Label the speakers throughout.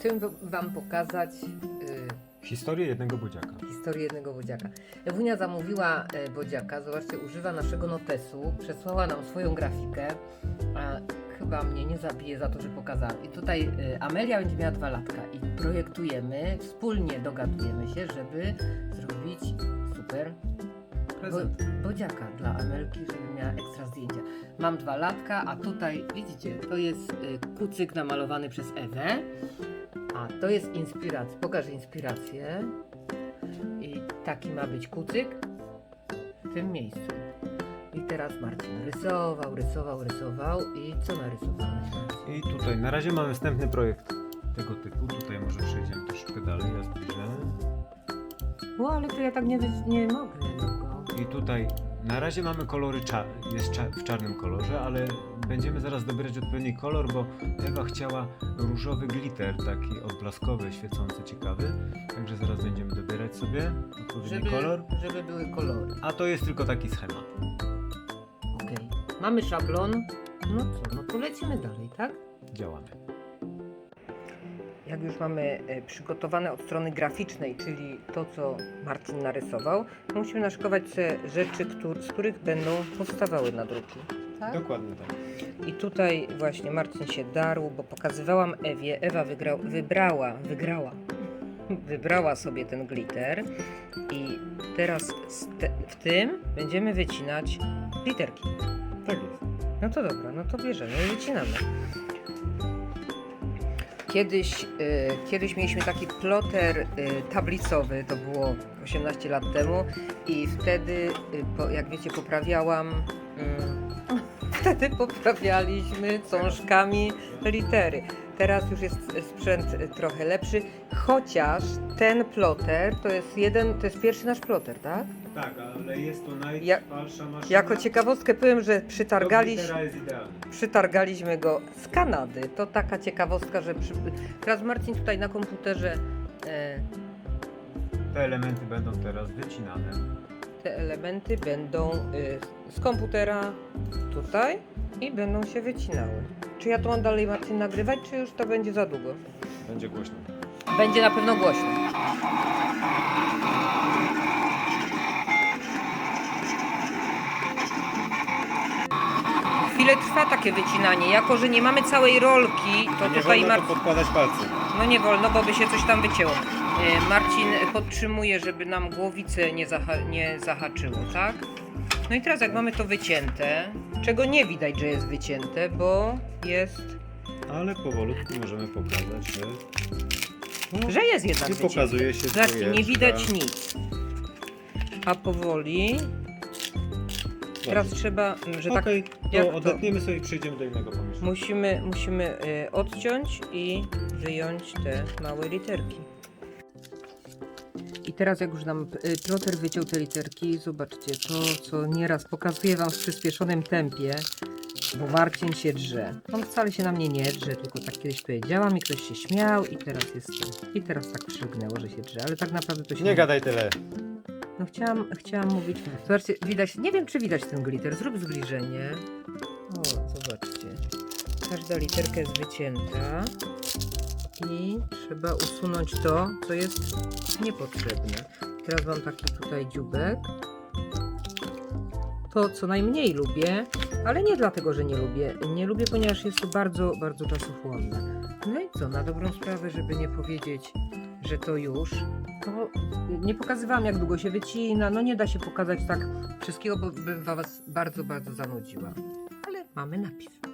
Speaker 1: chcę Wam pokazać y,
Speaker 2: Historię jednego budziaka.
Speaker 1: historię jednego bodziaka. Ewunia zamówiła e, bodziaka, zobaczcie, używa naszego notesu, przesłała nam swoją grafikę, a chyba mnie nie zabije za to, że pokazałam. I tutaj e, Amelia będzie miała dwa latka i projektujemy, wspólnie dogadujemy się, żeby zrobić super
Speaker 2: Prezent.
Speaker 1: bo, bodziaka dla Amelki, żeby miała ekstra zdjęcia. Mam dwa latka, a tutaj widzicie, to jest y, kucyk namalowany przez Ewę, a to jest inspiracja. Pokaż inspirację. I taki ma być kucyk w tym miejscu. I teraz Marcin rysował, rysował, rysował i co narysowałeś?
Speaker 2: I tutaj na razie mamy wstępny projekt tego typu. Tutaj może przejdziemy troszeczkę dalej, ja zbliżę.
Speaker 1: O, ale to ja tak nie, nie mogę długo.
Speaker 2: I tutaj na razie mamy kolory czarne, jest cza w czarnym kolorze, ale będziemy zaraz dobierać odpowiedni kolor, bo Ewa chciała różowy glitter, taki odblaskowy, świecący, ciekawy. Także zaraz będziemy dobierać sobie odpowiedni
Speaker 1: Żeby,
Speaker 2: kolor.
Speaker 1: żeby były kolory.
Speaker 2: A to jest tylko taki schemat.
Speaker 1: Okej. Mamy szablon. No co, no to lecimy dalej, tak?
Speaker 2: Działamy.
Speaker 1: Jak już mamy e, przygotowane od strony graficznej, czyli to, co Marcin narysował, musimy naszykować te rzeczy, z których będą powstawały nadruki. Tak?
Speaker 2: Dokładnie tak.
Speaker 1: I tutaj właśnie Marcin się darł, bo pokazywałam Ewie. Ewa wygrał, wybrała, wygrała, wybrała sobie ten glitter i teraz te, w tym będziemy wycinać glitterki.
Speaker 2: Tak jest.
Speaker 1: No to dobra, no to bierzemy i wycinamy. Kiedyś, y, kiedyś mieliśmy taki ploter y, tablicowy, to było 18 lat temu i wtedy, y, jak wiecie, poprawiałam, mm, wtedy poprawialiśmy cążkami litery. Teraz już jest sprzęt trochę lepszy, chociaż ten ploter to jest jeden, to jest pierwszy nasz ploter, tak?
Speaker 2: Tak, ale jest to najtwalsza maszyna.
Speaker 1: Jako ciekawostkę powiem, że przytargaliśmy. Przytargaliśmy go z Kanady. To taka ciekawostka, że przy... teraz Marcin tutaj na komputerze e,
Speaker 2: Te elementy będą teraz wycinane.
Speaker 1: Te elementy będą e, z komputera tutaj i będą się wycinały. Czy ja to mam dalej Marcin nagrywać, czy już to będzie za długo?
Speaker 2: Będzie głośno.
Speaker 1: Będzie na pewno głośno. Chwilę trwa takie wycinanie. Jako, że nie mamy całej rolki, to tutaj Marcin...
Speaker 2: podkładać palce.
Speaker 1: No nie wolno, bo by się coś tam wycięło. E, Marcin podtrzymuje, żeby nam głowice nie, zaha- nie zahaczyło, tak? No i teraz jak mamy to wycięte, czego nie widać, że jest wycięte, bo jest,
Speaker 2: Ale powolutku możemy pokazać, że
Speaker 1: że jest jednak wycięte.
Speaker 2: pokazuje się
Speaker 1: Zobaczcie, nie widać nic. A powoli, teraz trzeba, mm, że tak
Speaker 2: Okej,
Speaker 1: jak
Speaker 2: to
Speaker 1: to?
Speaker 2: odetniemy sobie i przejdziemy do innego pomieszczenia.
Speaker 1: musimy, musimy e, odciąć i wyjąć te małe literki. Teraz jak już nam y, ploter wyciął te literki, zobaczcie, to co nieraz pokazuję Wam w przyspieszonym tempie, bo Marcin się drze. On wcale się na mnie nie drze, tylko tak kiedyś powiedziałam i ktoś się śmiał i teraz jest to. I teraz tak przylgnęło, że się drze, ale tak naprawdę to się
Speaker 2: Nie gadaj tyle.
Speaker 1: No chciałam, chciałam mówić. Zobaczcie, widać, nie wiem czy widać ten glitter. Zrób zbliżenie. O, zobaczcie. Każda literka jest wycięta. I trzeba usunąć to, co jest niepotrzebne. Teraz mam taki tutaj dziubek. To, co najmniej lubię, ale nie dlatego, że nie lubię. Nie lubię, ponieważ jest to bardzo, bardzo czasochłonne. No i co, na dobrą sprawę, żeby nie powiedzieć, że to już, to nie pokazywałam jak długo się wycina, no nie da się pokazać tak wszystkiego, bo bym was bardzo, bardzo zanudziła. Ale mamy napis.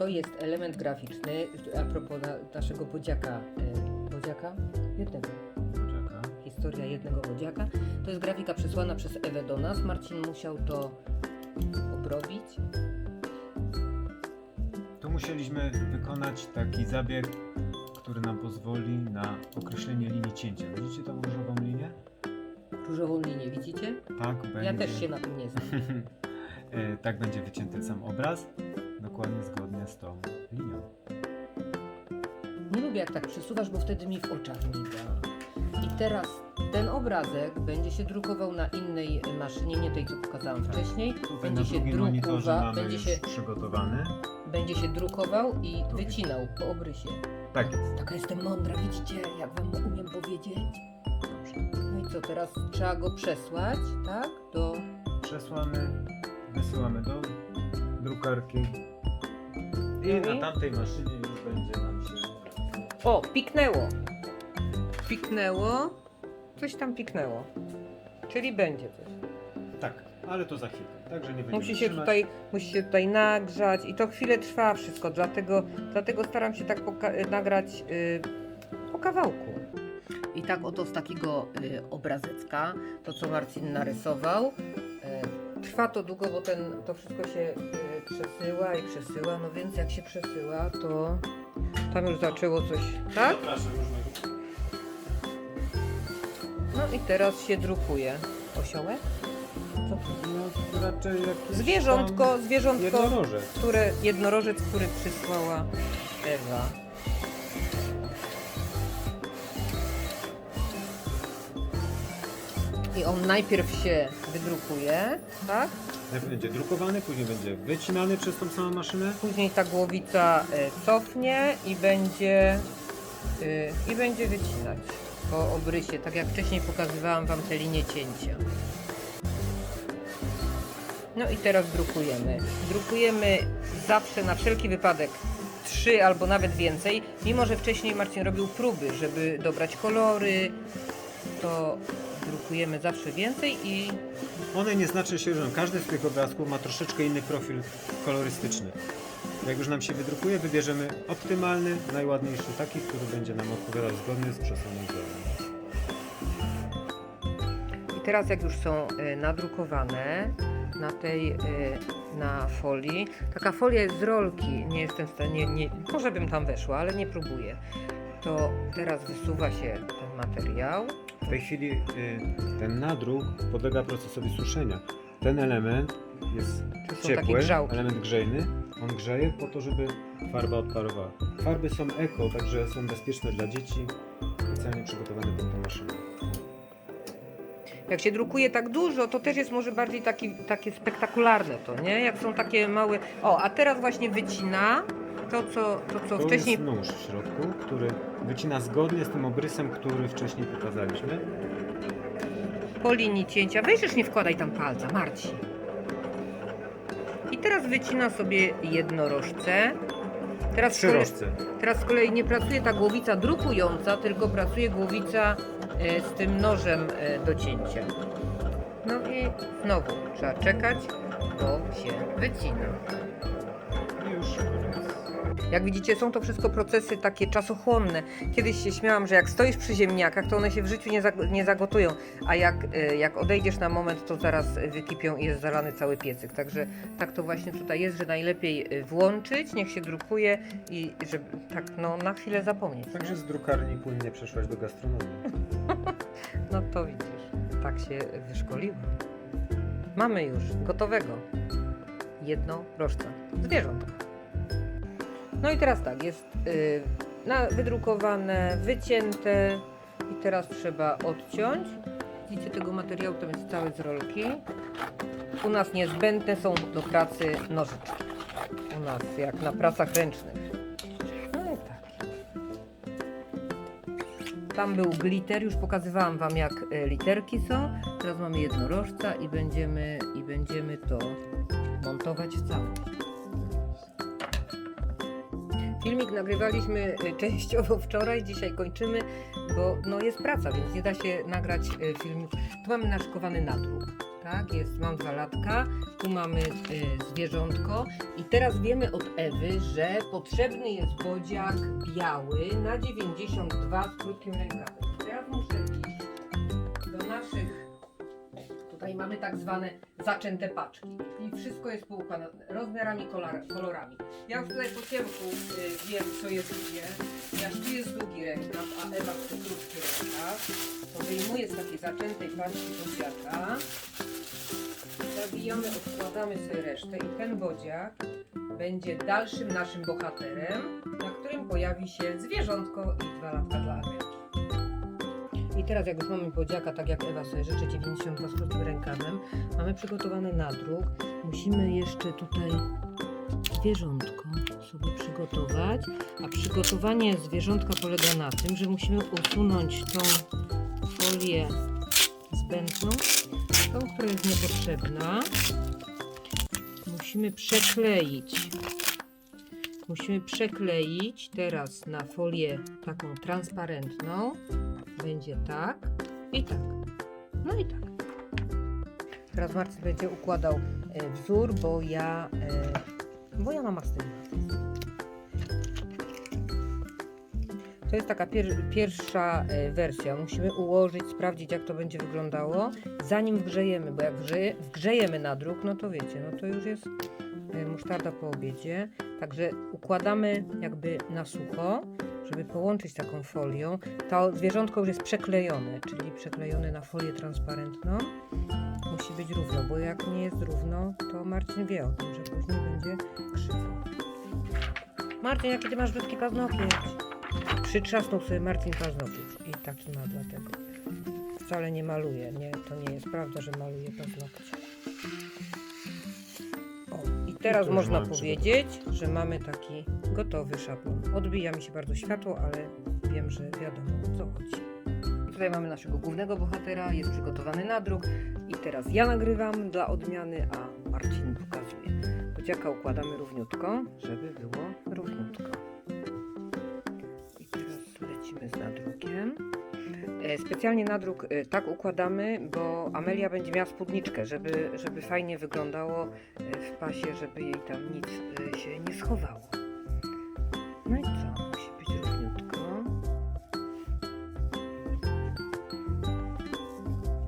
Speaker 1: To jest element graficzny, a propos na, naszego bodziaka. E, bodziaka? Jednego.
Speaker 2: Poczeka.
Speaker 1: Historia jednego bodziaka. To jest grafika przesłana przez Ewę do nas. Marcin musiał to obrobić.
Speaker 2: Tu musieliśmy wykonać taki zabieg, który nam pozwoli na określenie linii cięcia. Widzicie tą różową linię?
Speaker 1: Różową linię, widzicie?
Speaker 2: Tak, będzie.
Speaker 1: Ja też się na tym nie znam.
Speaker 2: E, tak będzie wycięty sam obraz, dokładnie zgodnie z tą linią.
Speaker 1: Nie lubię jak tak przesuwasz, bo wtedy mi w oczach miga. I teraz ten obrazek będzie się drukował na innej maszynie, nie tej co pokazałam
Speaker 2: Tak.
Speaker 1: wcześniej. Będzie się drukowa, będzie się,
Speaker 2: przygotowany.
Speaker 1: będzie się drukował i wycinał po obrysie.
Speaker 2: Tak jest.
Speaker 1: Taka jestem mądra, widzicie, jak wam umiem powiedzieć.
Speaker 2: Dobrze.
Speaker 1: No i co, teraz trzeba go przesłać, tak? Do...
Speaker 2: Przesłamy, wysyłamy do drukarki. I na tamtej maszynie już będzie nam się.
Speaker 1: O, piknęło. Piknęło. Coś tam piknęło. Czyli będzie coś.
Speaker 2: Tak, ale to za chwilę. Także nie będziemy
Speaker 1: Musi się,
Speaker 2: trzymać.
Speaker 1: tutaj, musi się tutaj nagrzać i to chwilę trwa wszystko, dlatego, dlatego staram się tak poka- nagrać y, po kawałku. I tak oto z takiego y, obrazecka, to co Marcin narysował, y, trwa to długo, bo ten, to wszystko się y, przesyła i przesyła, no więc jak się przesyła, to tam już zaczęło coś, tak? No i teraz się drukuje. Osiołek? Co to?
Speaker 2: No, raczej jakieś
Speaker 1: Zwierzątko,
Speaker 2: tam
Speaker 1: zwierzątko.
Speaker 2: Jednorożec.
Speaker 1: które jednorożec, który przysłała Ewa. I on najpierw się wydrukuje, tak?
Speaker 2: Najpierw będzie drukowany, później będzie wycinany przez tą samą maszynę.
Speaker 1: Później ta głowica e, cofnie i będzie y, i będzie wycinać po obrysie, tak jak wcześniej pokazywałam Wam te linie cięcia. No i teraz drukujemy. Drukujemy zawsze na wszelki wypadek trzy albo nawet więcej, mimo że wcześniej Marcin robił próby, żeby dobrać kolory, to drukujemy zawsze więcej i
Speaker 2: One nieznacznie się różnią. Każdy z tych obrazków ma troszeczkę inny profil kolorystyczny. Jak już nam się wydrukuje, wybierzemy optymalny, najładniejszy, taki, który będzie nam odpowiadał zgodnie z wzorem.
Speaker 1: I teraz jak już są y, nadrukowane na tej, y, na folii, taka folia jest z rolki, nie jestem w stanie, nie, może bym tam weszła, ale nie próbuję. To teraz wysuwa się ten materiał.
Speaker 2: W tej chwili y, ten nadruk podlega procesowi suszenia. Ten element jest
Speaker 1: To
Speaker 2: ciepły, element grzejny. On grzeje po to, żeby farba odparowała. Farby są eko, także są bezpieczne dla dzieci. Specjalnie przygotowane pod tą maszynę.
Speaker 1: Jak się drukuje tak dużo, to też jest może bardziej taki, takie spektakularne to, nie? Jak są takie małe... O, a teraz właśnie wycina to, co, to, co
Speaker 2: To
Speaker 1: wcześniej...
Speaker 2: jest nóż w środku, który wycina zgodnie z tym obrysem, który wcześniej pokazaliśmy.
Speaker 1: po linii cięcia. Weź już nie wkładaj tam palca, Marci. I teraz wycina sobie jednorożce. Teraz z kolei-. Teraz z kolei nie pracuje ta głowica drukująca, tylko pracuje głowica e, z tym nożem e, do cięcia. No i znowu trzeba czekać, bo się wycina. Jak widzicie, są to wszystko procesy takie czasochłonne. Kiedyś się śmiałam, że jak stoisz przy ziemniakach, to one się w życiu nie, zag- nie zagotują, a jak, e, jak odejdziesz na moment, to zaraz wykipią i jest zalany cały piecyk. Także tak to właśnie tutaj jest, że najlepiej e, włączyć, niech się drukuje i żeby tak no, na chwilę zapomnieć.
Speaker 2: Także z drukarni płynnie przeszłaś do gastronomii.
Speaker 1: No to widzisz, tak się wyszkoliłam. Mamy już gotowego jedno rożca zwierzątka. No i teraz tak, jest y, na, wydrukowane, wycięte i teraz trzeba odciąć. Widzicie tego materiału, to jest całe z rolki. U nas niezbędne są do pracy nożyczki. U nas jak na pracach ręcznych. No i tak. Tam był glitter, już pokazywałam Wam jak e, literki są. Teraz mamy jednorożca i będziemy, i będziemy to montować w całość. Filmik nagrywaliśmy e, częściowo wczoraj, dzisiaj kończymy, bo no jest praca, więc nie da się nagrać e, filmiku. Tu mamy naszykowany nadruk, tak? Jest, mam dwa latka, tu mamy e, zwierzątko i teraz wiemy od Ewy, że potrzebny jest bodziak biały na 92 z krótkim rękawem. Teraz muszę tutaj mamy tak zwane zaczęte paczki i wszystko jest poukładane rozmiarami, kolor, kolorami. Ja już tutaj po ciemku y, wiem co jest gdzie, ponieważ tu jest długi rękaw, a Ewa chce krótki rękaw, to wyjmuję z takiej zaczętej paczki bodziaka, zawijamy, odkładamy sobie resztę i ten bodziak będzie dalszym naszym bohaterem, na którym pojawi się zwierzątko i dwa latka dla Amelki. I teraz jak już mamy bodziaka, tak jak Ewa sobie życzy, 92 z krótkim rękawem, mamy przygotowany nadruk. Musimy jeszcze tutaj zwierzątko sobie przygotować. A przygotowanie zwierzątka polega na tym, że musimy usunąć tą folię zbędną, tą, która jest niepotrzebna. Musimy przekleić. Musimy przekleić teraz na folię taką transparentną. Będzie tak i tak. No i tak. Teraz Marcin będzie układał e, wzór, bo ja, e, bo ja mam astygmatyzm. To jest taka pier pierwsza e, wersja. Musimy ułożyć, sprawdzić jak to będzie wyglądało, zanim wgrzejemy, bo jak wgrzeje, wgrzejemy na druk, no to wiecie, no to już jest musztarda po obiedzie. Także układamy jakby na sucho, żeby połączyć taką folią. To zwierzątko już jest przeklejone, czyli przeklejone na folię transparentną. Musi być równo, bo jak nie jest równo, to Marcin wie o tym, że później będzie krzywo. Marcin, jaki ty masz brzydki paznokieć? Przytrzasnął sobie Marcin paznokieć i taki ma dlatego. Wcale nie maluje, nie, to nie jest prawda, że maluje paznokcie. Teraz można powiedzieć, że mamy taki gotowy szablon. Odbija mi się bardzo światło, ale wiem, że wiadomo o co chodzi. Tutaj mamy naszego głównego bohatera, jest przygotowany na druk i teraz ja nagrywam dla odmiany, a Marcin pokazuje. Kociaka układamy równiutko, żeby było równiutko. I teraz lecimy z nadrukiem. E, Specjalnie nadruk e, tak układamy, bo Amelia będzie miała spódniczkę, żeby, żeby fajnie wyglądało e, w pasie, żeby jej tam nic się nie schowało. No i co? Musi być równiutko.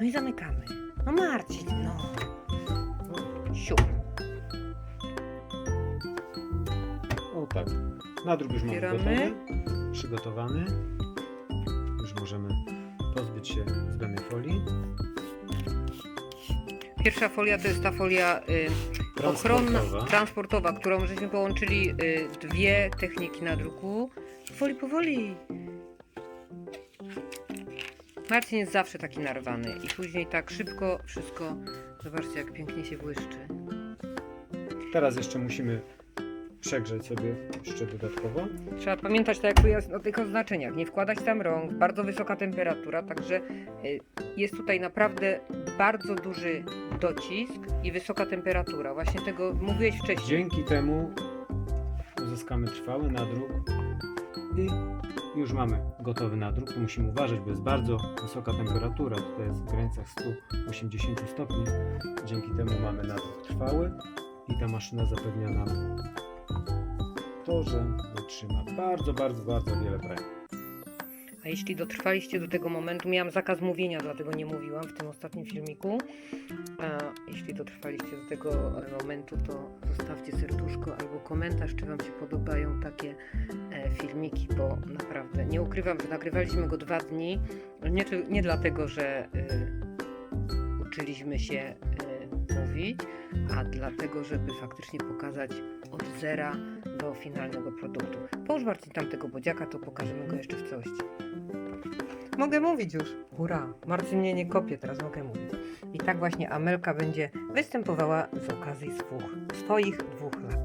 Speaker 1: No i zamykamy. No Marcin, no. Siup.
Speaker 2: O tak. Nadruk już mamy
Speaker 1: Otwieramy.
Speaker 2: gotowy, przygotowany. Możemy pozbyć się zbędnej folii.
Speaker 1: Pierwsza folia to jest ta folia y, ochronna,
Speaker 2: Transportowa.
Speaker 1: którą żeśmy połączyli y, dwie techniki nadruku. Powoli, powoli. Marcin jest zawsze taki narwany i później tak szybko wszystko, zobaczcie jak pięknie się błyszczy.
Speaker 2: Teraz jeszcze musimy przegrzeć sobie jeszcze dodatkowo.
Speaker 1: Trzeba pamiętać, tak jak tu jest o tych oznaczeniach, nie wkładać tam rąk, bardzo wysoka temperatura, także y, jest tutaj naprawdę bardzo duży docisk i wysoka temperatura. Właśnie tego mówiłeś wcześniej.
Speaker 2: Dzięki temu uzyskamy trwały nadruk i już mamy gotowy nadruk. Tu musimy uważać, bo jest bardzo wysoka temperatura. Tutaj jest w granicach 180 stopni. Dzięki temu mamy nadruk trwały i ta maszyna zapewnia nam to, że wytrzyma bardzo, bardzo, bardzo wiele premii.
Speaker 1: A jeśli dotrwaliście do tego momentu, miałam zakaz mówienia, dlatego nie mówiłam w tym ostatnim filmiku. A jeśli dotrwaliście do tego momentu, to zostawcie serduszko albo komentarz, czy Wam się podobają takie e, filmiki, bo naprawdę nie ukrywam, że nagrywaliśmy go dwa dni. Nie, nie dlatego, że e, uczyliśmy się e, mówić, a dlatego, żeby faktycznie pokazać od zera do finalnego produktu. Połóż Marcin tamtego bodziaka, to pokażemy go jeszcze w całości. Mogę mówić już. Hurra, Marcin mnie nie kopie, teraz mogę mówić. I tak właśnie Amelka będzie występowała z okazji swoich dwóch latek.